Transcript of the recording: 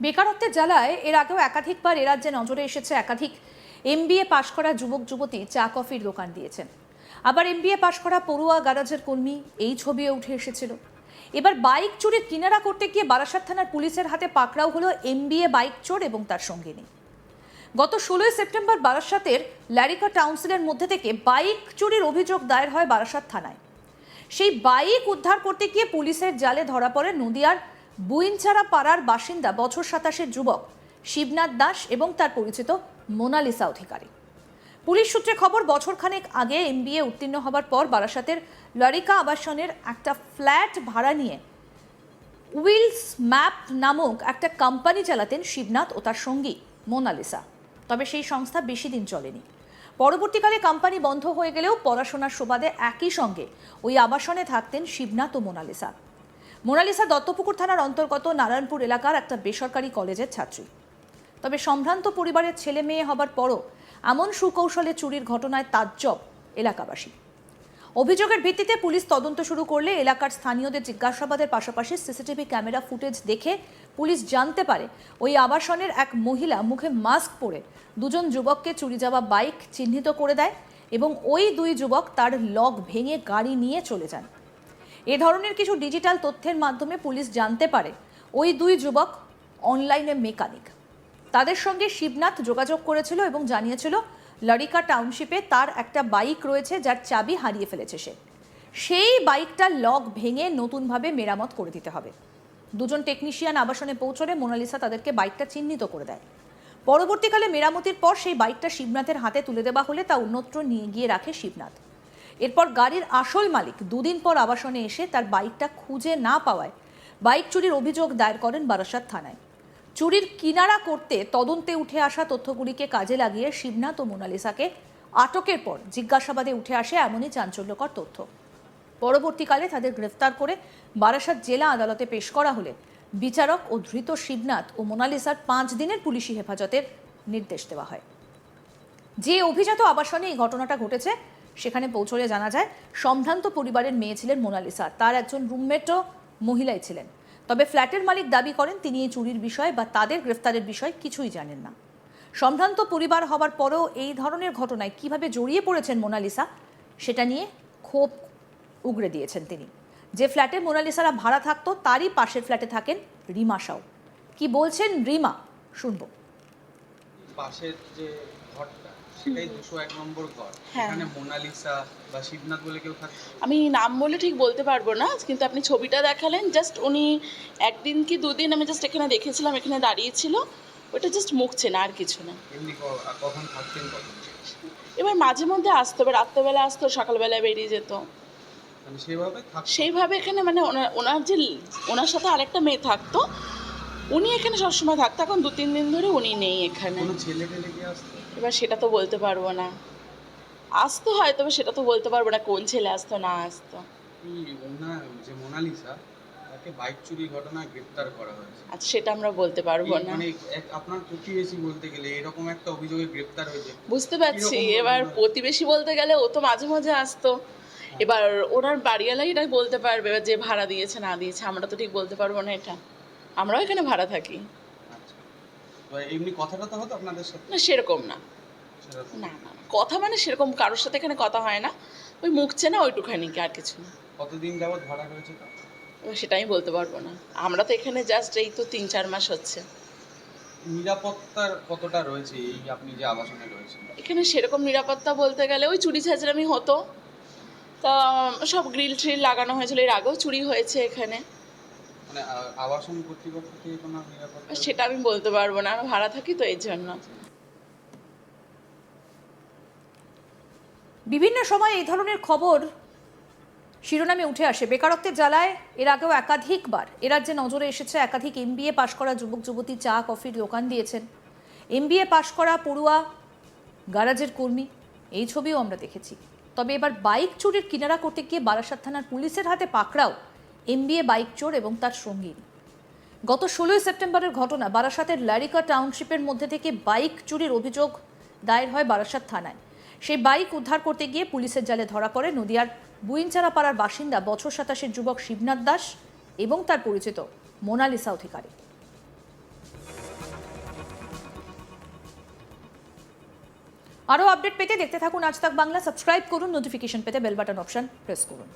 বেকারত্বের জ্বালায় এর আগেও একাধিকবার এ রাজ্যে নজরে এসেছে একাধিক এমবিএ পাশ করা যুবক যুবতী চা কফির দোকান দিয়েছেন। আবার এমবিএ পাশ করা পড়ুয়া গ্যারাজের কর্মী এই ছবিও উঠে এসেছিল। এবার বাইক চুরির কিনারা করতে গিয়ে বারাসাত থানার পুলিশের হাতে পাকড়াও হলো এমবিএ বাইক চোর এবং তার সঙ্গিনী। গত ষোলোই সেপ্টেম্বর বারাসাতের ল্যারিকা টাউন্সিলের মধ্যে থেকে বাইক চুরির অভিযোগ দায়ের হয় বারাসাত থানায়। সেই বাইক উদ্ধার করতে গিয়ে পুলিশের জালে ধরা পড়ে নদিয়ার বুইনচারা পাড়ার বাসিন্দা বছর সাতাশের যুবক শিবনাথ দাস এবং তার পরিচিত মোনালিসা অধিকারী। পুলিশ সূত্রে খবর, বছরখানেক আগে এমবিএ উত্তীর্ণ হবার পর বারাসাতের লরিকা আবাসনের একটা ফ্ল্যাট ভাড়া নিয়ে উইলস ম্যাপ নামক একটা কোম্পানি চালাতেন শিবনাথ ও তার সঙ্গী মোনালিসা। তবে সেই সংস্থা বেশি দিন চলেনি। পরবর্তীকালে কোম্পানি বন্ধ হয়ে গেলেও পড়াশোনার সুবাদে একই সঙ্গে ওই আবাসনে থাকতেন শিবনাথ ও মোনালিসা। মোনালিসা দত্তপুকুর থানার অন্তর্গত নারায়ণপুর এলাকার একটা বেসরকারি কলেজের ছাত্রী। তবে সম্ভ্রান্ত পরিবারের ছেলে মেয়ে হবার পরও এমন সুকৌশলে চুরির ঘটনায় তাজ্জব এলাকাবাসী। অভিযোগের ভিত্তিতে পুলিশ তদন্ত শুরু করলে এলাকার স্থানীয়দের জিজ্ঞাসাবাদের পাশাপাশি সিসিটিভি ক্যামেরা ফুটেজ দেখে পুলিশ জানতে পারে ওই আবাসনের এক মহিলা মুখে মাস্ক পরে দুজন যুবককে চুরি যাওয়া বাইক চিহ্নিত করে দেয় এবং ওই দুই যুবক তার লক ভেঙে গাড়ি নিয়ে চলে যান। এ ধরনের কিছু ডিজিটাল তথ্যের মাধ্যমে পুলিশ জানতে পারে। ওই দুই যুবক অনলাইনে মেকানিক তাদের সঙ্গে শিবনাথ যোগাযোগ করেছিল এবং জানিয়েছিল, লরিকা টাউনশিপে তার একটা বাইক রয়েছে যার চাবি হারিয়ে ফেলেছে সে। সেই বাইকটার লক ভেঙে নতুনভাবে মেরামত করে দিতে হবে। দুজন টেকনিশিয়ান আবাসনে পৌঁছলে মোনালিসা তাদেরকে বাইকটা চিহ্নিত করে দেয়। পরবর্তীকালে মেরামতির পর সেই বাইকটা শিবনাথের হাতে তুলে দেওয়া হলে তা অন্যত্র নিয়ে গিয়ে রাখে শিবনাথ। এরপর গাড়ির আসল মালিক দুদিন পর আবাসনে এসে তার বাইকটা খুঁজে না পাওয়ায় বাইক চুরির অভিযোগ দায়ের করেন বারাসাত থানায়। চুরির কিনারা করতে তদন্তে উঠে আসা তথ্যগুলিকে কাজে লাগিয়ে শিবনাথ ও মোনালিসাকে আটকের পর জিজ্ঞাসাবাদে উঠে আসে এমনই চাঞ্চল্যকর তথ্য। পরবর্তীকালে তাদের গ্রেফতার করে বারাসাত জেলা আদালতে পেশ করা হলে বিচারক ও ধৃত শিবনাথ ও মোনালিসার পাঁচ দিনের পুলিশি হেফাজতের নির্দেশ দেওয়া হয়। যে অভিজাত আবাসনে এই ঘটনাটা ঘটেছে সেখানে পৌঁছলে জানা যায়, সম্ভ্রান্ত পরিবারের মেয়ে ছিলেন মোনালিসা। তার একজন রুমমেটও মহিলাই ছিলেন। তবে ফ্ল্যাটের মালিক দাবি করেন, তিনি এই চুরির বিষয় বা তাদের গ্রেফতারের বিষয় কিছুই জানেন না। সম্ভ্রান্ত পরিবার হবার পরেও এই ধরনের ঘটনায় কীভাবে জড়িয়ে পড়েছেন মোনালিসা, সেটা নিয়ে ক্ষোভ উগরে দিয়েছেন তিনি। যে ফ্ল্যাটে মোনালিসারা ভাড়া থাকতো, তারই পাশের ফ্ল্যাটে থাকেন রিমা সাউ। কি বলছেন রিমা? শুনব। পাশের যে ঘরটা সেটাই দুশো এক নম্বর ঘর। হ্যাঁ। এখানে মোনালিসা বা শিবনাথ বলে কেউ থাকে? আমি নাম বলে ঠিক বলতে পারব না কিন্তু আপনি ছবিটা দেখালেন জাস্ট উনি একদিন কি দুদিন আমি জাস্ট এখানে দেখেছিলাম এখানে দাঁড়িয়েছিল ওটা জাস্ট মুখছে না আর কিছু না। এমনি কখন থাকতেন কখন? এবার মাঝে মধ্যে আসতো এবার রাত্রেবেলা আসতো সকালবেলা বেরিয়ে যেত। মানে সেইভাবে এখানে মানে ওনার ওনার যে ওনার সাথে আরেকটা মেয়ে থাকতো উনি এখানে সবসময় থাকতো এখন দু তিন দিন ধরে উনি নেই এখানে। এবার সেটা তো বলতে পারব না। আসতো হয় তবে সেটা তো বলতে পারব না কোন ছেলে আসতো না আসতো। যে মোনালিসা তাকে বাইক চুরি ঘটনায় গ্রেপ্তার করা হয়েছে। আচ্ছা সেটা আমরা বলতে পারব না। মানে আপনার প্রতিবেশী বলতে গেলে এরকম একটা অভিযোগে গ্রেপ্তার হয়েছে। বুঝতে পারছি এবার প্রতিবেশী বলতে গেলে ও তো মাঝে মাঝে আসতো। এবার ওনার বাড়িওয়ালাই এটা বলতে পারবে যে ভাড়া দিয়েছে না দিয়েছে আমরা তো ঠিক বলতে পারব না এটা। আমরাও এখানে ভাড়া থাকি। আচ্ছা। এমনি কথাটা তো হতো আপনাদের সাথে? না সেরকম না। সেরকম। না না কথা মানে সেরকম কারোর সাথে এখানে কথা হয় না। ওই মুখ চেনা ওইটুখানি আর কিছু না। কতদিন যাবত ভাড়া রয়েছে আমি বলতে পারব না। আমরা তো এখানে জাস্ট এই তো তিন চার মাস হচ্ছে। নিরাপত্তার কতটা রয়েছে এই আপনি যে আবাসনে রয়েছেন? এখানে সেরকম নিরাপত্তা বলতে গেলে ওই চুরি ছাঁচড়ামি হতো। তা সব গ্রিল ট্রিল লাগানো হয়েছিল। এর আগেও চুরি হয়েছে এখানে। মানে আবাসন কর্তৃপক্ষ থেকে কোনো নিরাপত্তা সেটা আমি বলতে পারব না আমি ভাড়া থাকি তো এই জন্য। বিভিন্ন সময় এই ধরনের খবর শিরোনামে উঠে আসে। বেকারত্বের জ্বালায় এর আগেও একাধিকবার এ রাজ্যে নজরে এসেছে একাধিক এমবিএ পাশ করা যুবক যুবতী চা কফির দোকান দিয়েছেন। এমবিএ পাশ করা পড়ুয়া গ্যারাজের কর্মী এই ছবিও আমরা দেখেছি। তবে এবার বাইক চুরির কিনারা করতে গিয়ে বারাসাত থানার পুলিশের হাতে পাকড়াও এমবিএ বাইক চোর এবং তার সঙ্গী। গত ষোলোই সেপ্টেম্বরের ঘটনা বারাসাতের ল্যারিকা টাউনশিপের মধ্যে থেকে বাইক চুরির অভিযোগ দায়ের হয় বারাসাত থানায়। সেই বাইক উদ্ধার করতে গিয়ে পুলিশের জালে ধরা পড়ে নদিয়ার বুইনচারা পাড়ার বাসিন্দা বছর সাতাশের যুবক শিবনাথ দাস এবং তার পরিচিত মোনালিসা অধিকারী। আরও আপডেট পেতে দেখতে থাকুন আজ তাক বাংলা। সাবস্ক্রাইব করুন, নোটিফিকেশন পেতে বেল বাটন অপশন প্রেস করুন।